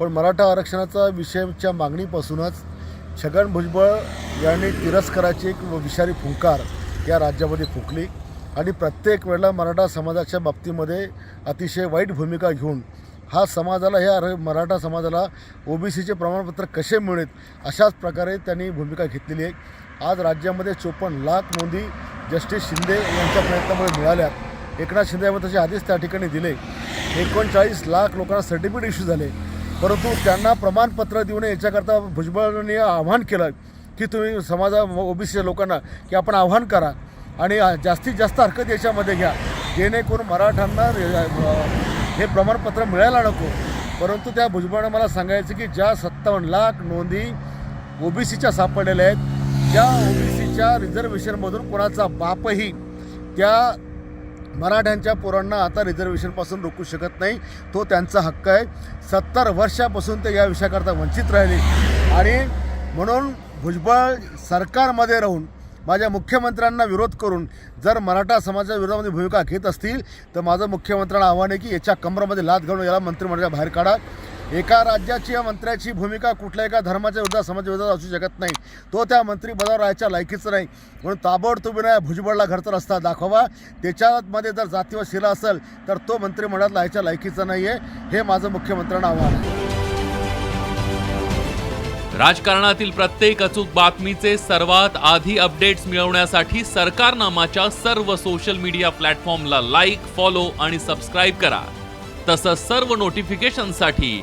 पण मराठा आरक्षणाचा विषयाच्या मागणीपासूनच छगन भुजबळ यांनी तिरस्काराची एक विषारी फुंकार या राज्यामध्ये फुंकली. आणि प्रत्येक वेळेला मराठा समाजाच्या बाबतीमध्ये अतिशय वाईट भूमिका घेऊन हा समाजाला ह्या मराठा समाजाला ओबीसीचे प्रमाणपत्र कसे मिळेल अशाच प्रकारे त्यांनी भूमिका घेतलेली आहे. आज राज्यामध्ये चोपन्न लाख नोंदी जस्टिस शिंदे यांच्या प्रयत्नामुळे मिळाल्या एकनाथ शिंदे यांनी तसे आधीच त्या ठिकाणी दिले. एकोणचाळीस लाख लोकांना सर्टिफिकेट इश्यू झाले. परंतु त्यांना प्रमाणपत्र देऊ नये याच्याकरता भुजबळांनी आव्हान केलं की तुम्ही समाजा ओबीसीच्या लोकांना की आपण आव्हान करा आणि जास्तीत जास्त हरकत याच्यामध्ये घ्या. जेणेकरून मराठ्यांना हे प्रमाणपत्र मिळायला नको. परंतु त्या भुजबळानं मला सांगायचं की ज्या सत्तावन्न लाख नोंदी ओबीसीच्या सापडलेल्या आहेत त्या ओबीसीच्या रिझर्वेशनमधून कोणाचा बापही त्या मराठ्यांच्या पोरांना आता रिझर्वेशनपासून रोखू शकत नाही. तो त्यांचा हक्क आहे. सत्तर वर्षापासून ते या विषयाकरता वंचित राहिले. आणि म्हणून भुजबळ सरकारमध्ये राहून माझ्या मुख्यमंत्र्यांना विरोध करून जर मराठा समाजाच्या विरोधामध्ये भूमिका घेत असतील तर माझं मुख्यमंत्र्यांना आव्हान आहे की याच्या कमरामध्ये लात घालून याला मंत्रिमंडळाच्या बाहेर काढा. एका राज्याची या मंत्र्याची भूमिका कुठल्या एका धर्माच्या विरोधात समाजाविरोधात असू शकत नाही. तो त्या मंत्रिपदावर राहायच्या लायकीचं नाही. म्हणून ताबडतोबीने भुजबळला घरचा रस्ता दाखवा त्याच्यामध्ये जर जातीवर शिला असेल तर तो मंत्रिमंडळात राहायच्या लायकीचा नाही आहे हे माझं मुख्यमंत्र्यांना आव्हान आहे. राजकारणातील प्रत्येक अचूक बातमीचे सर्वात आधी अपडेट्स मिळवण्यासाठी सरकारनामाच्या सर्व सोशल मीडिया प्लॅटफॉर्मला लाईक फॉलो आणि सबस्क्राईब करा. तसंच सर्व नोटिफिकेशनसाठी